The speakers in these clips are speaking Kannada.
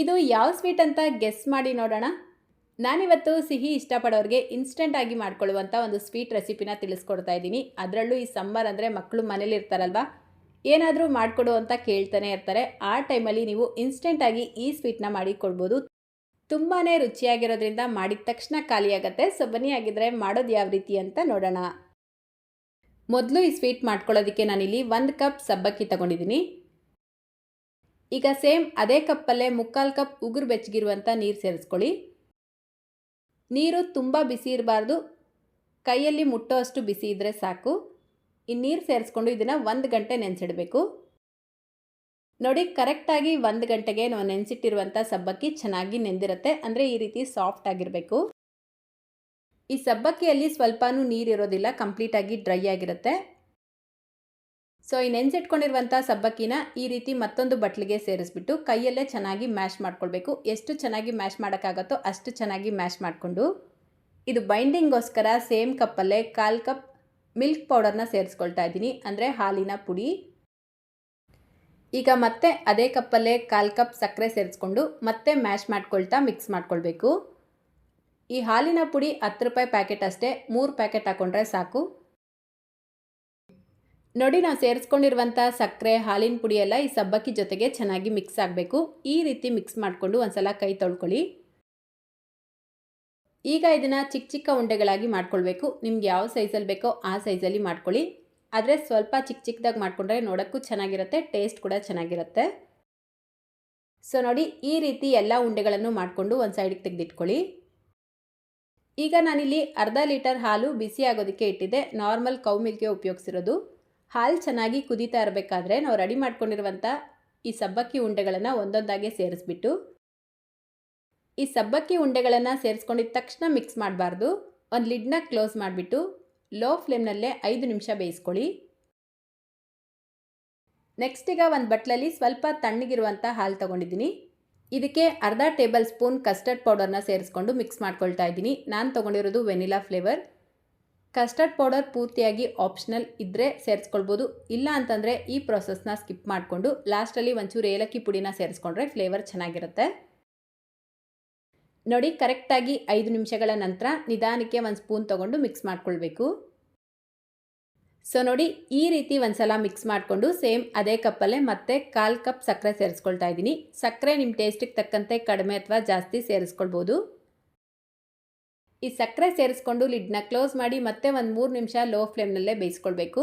ಇದು ಯಾವ ಸ್ವೀಟ್ ಅಂತ ಗೆಸ್ ಮಾಡಿ ನೋಡೋಣ. ನಾನಿವತ್ತು ಸಿಹಿ ಇಷ್ಟಪಡೋರಿಗೆ ಇನ್ಸ್ಟೆಂಟಾಗಿ ಮಾಡ್ಕೊಳ್ಳುವಂಥ ಒಂದು ಸ್ವೀಟ್ ರೆಸಿಪಿನ ತಿಳಿಸ್ಕೊಡ್ತಾ ಇದ್ದೀನಿ. ಅದರಲ್ಲೂ ಈ ಸಮ್ಮರ್ ಅಂದರೆ ಮಕ್ಕಳು ಮನೇಲಿ ಇರ್ತಾರಲ್ವಾ? ಏನಾದರೂ ಮಾಡಿಕೊಡು ಅಂತ ಕೇಳ್ತಾನೆ ಇರ್ತಾರೆ. ಆ ಟೈಮಲ್ಲಿ ನೀವು ಇನ್ಸ್ಟೆಂಟಾಗಿ ಈ ಸ್ವೀಟ್ನ ಮಾಡಿ ಕೊಡ್ಬೋದು. ತುಂಬಾ ರುಚಿಯಾಗಿರೋದ್ರಿಂದ ಮಾಡಿದ ತಕ್ಷಣ ಖಾಲಿಯಾಗತ್ತೆ ಸೊ ಬನ್ನಿ ಆಗಿದ್ರೆ ಮಾಡೋದು ಯಾವ ರೀತಿ ಅಂತ ನೋಡೋಣ. ಮೊದಲು ಈ ಸ್ವೀಟ್ ಮಾಡ್ಕೊಳ್ಳೋದಕ್ಕೆ ನಾನಿಲ್ಲಿ ಒಂದು ಕಪ್ ಸಬ್ಬಕ್ಕಿ ತಗೊಂಡಿದ್ದೀನಿ. ಈಗ ಸೇಮ್ ಅದೇ ಕಪ್ಪಲ್ಲೇ ಮುಕ್ಕಾಲು ಕಪ್ ಉಗುರು ಬೆಚ್ಚಗಿರುವಂಥ ನೀರು ಸೇರಿಸ್ಕೊಳ್ಳಿ. ನೀರು ತುಂಬ ಬಿಸಿ ಇರಬಾರ್ದು. ಕೈಯಲ್ಲಿ ಮುಟ್ಟೋ ಅಷ್ಟು ಬಿಸಿ ಇದ್ದರೆ ಸಾಕು. ಈ ನೀರು ಸೇರಿಸ್ಕೊಂಡು ಇದನ್ನು ಒಂದು ಗಂಟೆ ನೆನೆಸಿಡಬೇಕು. ನೋಡಿ ಕರೆಕ್ಟಾಗಿ ಒಂದು ಗಂಟೆಗೆ ನಾವು ನೆನೆಸಿಟ್ಟಿರುವಂಥ ಸಬ್ಬಕ್ಕಿ ಚೆನ್ನಾಗಿ ನೆಂದಿರುತ್ತೆ. ಅಂದರೆ ಈ ರೀತಿ ಸಾಫ್ಟ್ ಆಗಿರಬೇಕು. ಈ ಸಬ್ಬಕ್ಕಿಯಲ್ಲಿ ಸ್ವಲ್ಪನೂ ನೀರಿರೋದಿಲ್ಲ ಕಂಪ್ಲೀಟಾಗಿ ಡ್ರೈ ಆಗಿರುತ್ತೆ. ಸೊ, ಈ ನೆನೆಸಿಟ್ಕೊಂಡಿರುವಂಥ ಸಬ್ಬಕ್ಕಿನ ಈ ರೀತಿ ಮತ್ತೊಂದು ಬಟ್ಲಿಗೆ ಸೇರಿಸ್ಬಿಟ್ಟು ಕೈಯಲ್ಲೇ ಚೆನ್ನಾಗಿ ಮ್ಯಾಶ್ ಮಾಡ್ಕೊಳ್ಬೇಕು. ಎಷ್ಟು ಚೆನ್ನಾಗಿ ಮ್ಯಾಶ್ ಮಾಡೋಕ್ಕಾಗತ್ತೋ ಅಷ್ಟು ಚೆನ್ನಾಗಿ ಮ್ಯಾಶ್ ಮಾಡಿಕೊಂಡು ಇದು ಬೈಂಡಿಂಗ್ಗೋಸ್ಕರ ಸೇಮ್ ಕಪ್ಪಲ್ಲೇ ಕಾಲು ಕಪ್ ಮಿಲ್ಕ್ ಪೌಡರ್ನ ಸೇರಿಸ್ಕೊಳ್ತಾ ಇದ್ದೀನಿ, ಅಂದರೆ ಹಾಲಿನ ಪುಡಿ. ಈಗ ಮತ್ತೆ ಅದೇ ಕಪ್ಪಲ್ಲೇ ಕಾಲು ಕಪ್ ಸಕ್ಕರೆ ಸೇರಿಸ್ಕೊಂಡು ಮತ್ತೆ ಮ್ಯಾಶ್ ಮಾಡ್ಕೊಳ್ತಾ ಮಿಕ್ಸ್ ಮಾಡ್ಕೊಳ್ಬೇಕು. ಈ ಹಾಲಿನ ಪುಡಿ ಹತ್ತು ರೂಪಾಯಿ ಪ್ಯಾಕೆಟ್ ಅಷ್ಟೇ, ಮೂರು ಪ್ಯಾಕೆಟ್ ಹಾಕ್ಕೊಂಡ್ರೆ ಸಾಕು. ನೋಡಿ ನಾವು ಸೇರಿಸ್ಕೊಂಡಿರುವಂಥ ಸಕ್ಕರೆ ಹಾಲಿನ ಪುಡಿ ಎಲ್ಲ ಈ ಸಬ್ಬಕ್ಕಿ ಜೊತೆಗೆ ಚೆನ್ನಾಗಿ ಮಿಕ್ಸ್ ಆಗಬೇಕು. ಈ ರೀತಿ ಮಿಕ್ಸ್ ಮಾಡಿಕೊಂಡು ಒಂದ್ಸಲ ಕೈ ತೊಳ್ಕೊಳ್ಳಿ. ಈಗ ಇದನ್ನು ಚಿಕ್ಕ ಚಿಕ್ಕ ಉಂಡೆಗಳಾಗಿ ಮಾಡ್ಕೊಳ್ಬೇಕು. ನಿಮ್ಗೆ ಯಾವ ಸೈಜಲ್ಲಿ ಬೇಕೋ ಆ ಸೈಜಲ್ಲಿ ಮಾಡ್ಕೊಳ್ಳಿ. ಆದರೆ ಸ್ವಲ್ಪ ಚಿಕ್ಕ ಚಿಕ್ಕದಾಗಿ ಮಾಡಿಕೊಂಡ್ರೆ ನೋಡೋಕ್ಕೂ ಚೆನ್ನಾಗಿರುತ್ತೆ ಟೇಸ್ಟ್ ಕೂಡ ಚೆನ್ನಾಗಿರುತ್ತೆ. ಸೊ ನೋಡಿ, ಈ ರೀತಿ ಎಲ್ಲ ಉಂಡೆಗಳನ್ನು ಮಾಡಿಕೊಂಡು ಒಂದು ಸೈಡಿಗೆ ತೆಗೆದಿಟ್ಕೊಳ್ಳಿ. ಈಗ ನಾನಿಲ್ಲಿ ಅರ್ಧ ಲೀಟರ್ ಹಾಲು ಬಿಸಿ ಆಗೋದಕ್ಕೆ ಇಟ್ಟಿದ್ದೆ. ನಾರ್ಮಲ್ ಕೌ ಮಿಲ್ಗೆ ಉಪಯೋಗಿಸಿರೋದು. ಹಾಲು ಚೆನ್ನಾಗಿ ಕುದೀತಾ ಇರಬೇಕಾದ್ರೆ ನಾವು ರೆಡಿ ಮಾಡ್ಕೊಂಡಿರುವಂಥ ಈ ಸಬ್ಬಕ್ಕಿ ಉಂಡೆಗಳನ್ನು ಒಂದೊಂದಾಗೆ ಸೇರಿಸ್ಬಿಟ್ಟು, ಈ ಸಬ್ಬಕ್ಕಿ ಉಂಡೆಗಳನ್ನು ಸೇರಿಸ್ಕೊಂಡಿದ್ದ ತಕ್ಷಣ ಮಿಕ್ಸ್ ಮಾಡಬಾರ್ದು. ಒಂದು ಲಿಡ್ನ ಕ್ಲೋಸ್ ಮಾಡಿಬಿಟ್ಟು ಲೋ ಫ್ಲೇಮ್ನಲ್ಲೇ ಐದು ನಿಮಿಷ ಬೇಯಿಸ್ಕೊಳ್ಳಿ. ನೆಕ್ಸ್ಟ್ ಈಗ ಒಂದು ಬಟ್ಲಲ್ಲಿ ಸ್ವಲ್ಪ ತಣ್ಣಗಿರುವಂಥ ಹಾಲು ತೊಗೊಂಡಿದ್ದೀನಿ. ಇದಕ್ಕೆ ಅರ್ಧ ಟೇಬಲ್ ಸ್ಪೂನ್ ಕಸ್ಟರ್ಡ್ ಪೌಡರ್ನ ಸೇರಿಸ್ಕೊಂಡು ಮಿಕ್ಸ್ ಮಾಡ್ಕೊಳ್ತಾ ಇದ್ದೀನಿ. ನಾನು ತೊಗೊಂಡಿರೋದು ವೆನಿಲಾ ಫ್ಲೇವರ್. ಕಸ್ಟರ್ಡ್ ಪೌಡರ್ ಪೂರ್ತಿಯಾಗಿ ಆಪ್ಷನಲ್ ಇದ್ದರೆ ಸೇರಿಸ್ಕೊಳ್ಬೋದು. ಇಲ್ಲ ಅಂತಂದರೆ ಈ ಪ್ರೊಸೆಸ್ನ ಸ್ಕಿಪ್ ಮಾಡಿಕೊಂಡು ಲಾಸ್ಟಲ್ಲಿ ಒಂಚೂರು ಏಲಕ್ಕಿ ಪುಡಿನ ಸೇರಿಸ್ಕೊಂಡ್ರೆ ಫ್ಲೇವರ್ ಚೆನ್ನಾಗಿರುತ್ತೆ. ನೋಡಿ ಕರೆಕ್ಟಾಗಿ ಐದು ನಿಮಿಷಗಳ ನಂತರ ನಿಧಾನಕ್ಕೆ ಒಂದು ಸ್ಪೂನ್ ತೊಗೊಂಡು ಮಿಕ್ಸ್ ಮಾಡ್ಕೊಳ್ಬೇಕು. ಸೊ ನೋಡಿ, ಈ ರೀತಿ ಒಂದ್ಸಲ ಮಿಕ್ಸ್ ಮಾಡಿಕೊಂಡು ಸೇಮ್ ಅದೇ ಕಪ್ಪಲ್ಲೇ ಮತ್ತೆ ಕಾಲು ಕಪ್ ಸಕ್ಕರೆ ಸೇರಿಸ್ಕೊಳ್ತಾ ಇದ್ದೀನಿ. ಸಕ್ಕರೆ ನಿಮ್ಮ ಟೇಸ್ಟಿಗೆ ತಕ್ಕಂತೆ ಕಡಿಮೆ ಅಥವಾ ಜಾಸ್ತಿ ಸೇರಿಸ್ಕೊಳ್ಬೋದು. ಈ ಸಕ್ಕರೆ ಸೇರಿಸ್ಕೊಂಡು ಲಿಡ್ನ ಕ್ಲೋಸ್ ಮಾಡಿ ಮತ್ತೆ ಒಂದು ಮೂರು ನಿಮಿಷ ಲೋ ಫ್ಲೇಮ್ನಲ್ಲೇ ಬೇಯಿಸ್ಕೊಳ್ಬೇಕು.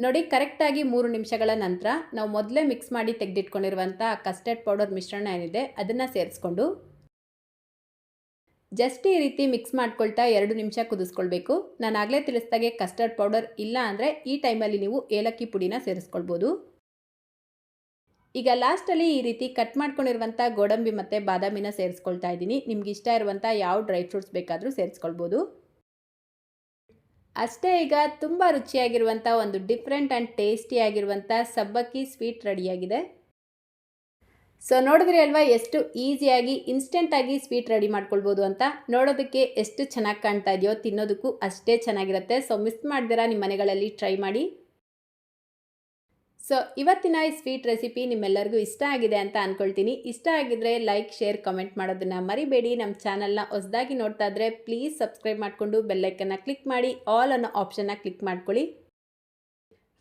ನೋಡಿ, ಕರೆಕ್ಟಾಗಿ ಮೂರು ನಿಮಿಷಗಳ ನಂತರ ನಾವು ಮೊದಲೇ ಮಿಕ್ಸ್ ಮಾಡಿ ತೆಗೆದಿಟ್ಕೊಂಡಿರುವಂಥ ಕಸ್ಟರ್ಡ್ ಪೌಡರ್ ಮಿಶ್ರಣ ಏನಿದೆ ಅದನ್ನು ಸೇರಿಸ್ಕೊಂಡು ಜಸ್ಟ್ ಈ ರೀತಿ ಮಿಕ್ಸ್ ಮಾಡ್ಕೊಳ್ತಾ ಎರಡು ನಿಮಿಷ ಕುದಿಸ್ಕೊಳ್ಬೇಕು. ನಾನು ಆಗಲೇ ತಿಳಿಸ್ದಾಗೆ ಕಸ್ಟರ್ಡ್ ಪೌಡರ್ ಇಲ್ಲ ಅಂದರೆ ಈ ಟೈಮಲ್ಲಿ ನೀವು ಏಲಕ್ಕಿ ಪುಡಿನ ಸೇರಿಸ್ಕೊಳ್ಬೋದು. ಈಗ ಲಾಸ್ಟಲ್ಲಿ ಈ ರೀತಿ ಕಟ್ ಮಾಡ್ಕೊಂಡಿರುವಂಥ ಗೋಡಂಬಿ ಮತ್ತು ಬಾದಾಮಿನ ಸೇರಿಸ್ಕೊಳ್ತಾ ಇದ್ದೀನಿ. ನಿಮ್ಗೆ ಇಷ್ಟ ಇರುವಂಥ ಯಾವ ಡ್ರೈ ಫ್ರೂಟ್ಸ್ ಬೇಕಾದರೂ ಸೇರಿಸ್ಕೊಳ್ಬೋದು. ಅಷ್ಟೇ ಈಗ ತುಂಬ ರುಚಿಯಾಗಿರುವಂಥ ಒಂದು ಡಿಫ್ರೆಂಟ್ ಆ್ಯಂಡ್ ಟೇಸ್ಟಿಯಾಗಿರುವಂಥ ಸಬ್ಬಕ್ಕಿ ಸ್ವೀಟ್ ರೆಡಿಯಾಗಿದೆ ಸೊ ನೋಡಿದ್ರಿ ಅಲ್ವಾ ಎಷ್ಟು ಈಸಿಯಾಗಿ ಇನ್ಸ್ಟೆಂಟಾಗಿ ಸ್ವೀಟ್ ರೆಡಿ ಮಾಡ್ಕೊಳ್ಬೋದು ಅಂತ? ನೋಡೋದಕ್ಕೆ ಎಷ್ಟು ಚೆನ್ನಾಗಿ ಕಾಣ್ತಾ ಇದೆಯೋ, ತಿನ್ನೋದಕ್ಕೂ ಅಷ್ಟೇ ಚೆನ್ನಾಗಿರುತ್ತೆ. ಸೊ ಮಿಸ್ ಮಾಡ್ದಿರಾ ನಿಮ್ಮ ಮನೆಗಳಲ್ಲಿ? ಟ್ರೈ ಮಾಡಿ. ಸೊ ಇವತ್ತಿನ ಈ ಸ್ವೀಟ್ ರೆಸಿಪಿ ನಿಮ್ಮೆಲ್ಲರಿಗೂ ಇಷ್ಟ ಆಗಿದೆ ಅಂತ ಅಂದ್ಕೊಳ್ತೀನಿ ಇಷ್ಟ ಆಗಿದ್ರೆ ಲೈಕ್ ಶೇರ್ ಕಮೆಂಟ್ ಮಾಡೋದನ್ನು ಮರಿಬೇಡಿ. ನಮ್ಮ ಚಾನಲ್ನ ಹೊಸದಾಗಿ ನೋಡ್ತಾ ಇದ್ರೆ ಪ್ಲೀಸ್ ಸಬ್ಸ್ಕ್ರೈಬ್ ಮಾಡಿಕೊಂಡು ಬೆಲ್ಲೈಕನ್ನು ಕ್ಲಿಕ್ ಮಾಡಿ. ಆಲ್ ಅನ್ನೋ ಆಪ್ಷನ್ನ ಕ್ಲಿಕ್ ಮಾಡ್ಕೊಳ್ಳಿ.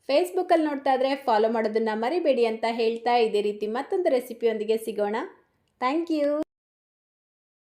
ಫೇಸ್ಬುಕ್ಕಲ್ಲಿ ನೋಡ್ತಾ ಇದ್ರೆ ಫಾಲೋ ಮಾಡೋದನ್ನು ಮರಿಬೇಡಿ ಅಂತ ಹೇಳ್ತಾ ಇದೇ ರೀತಿ ಮತ್ತೊಂದು ರೆಸಿಪಿಯೊಂದಿಗೆ ಸಿಗೋಣ. Thank you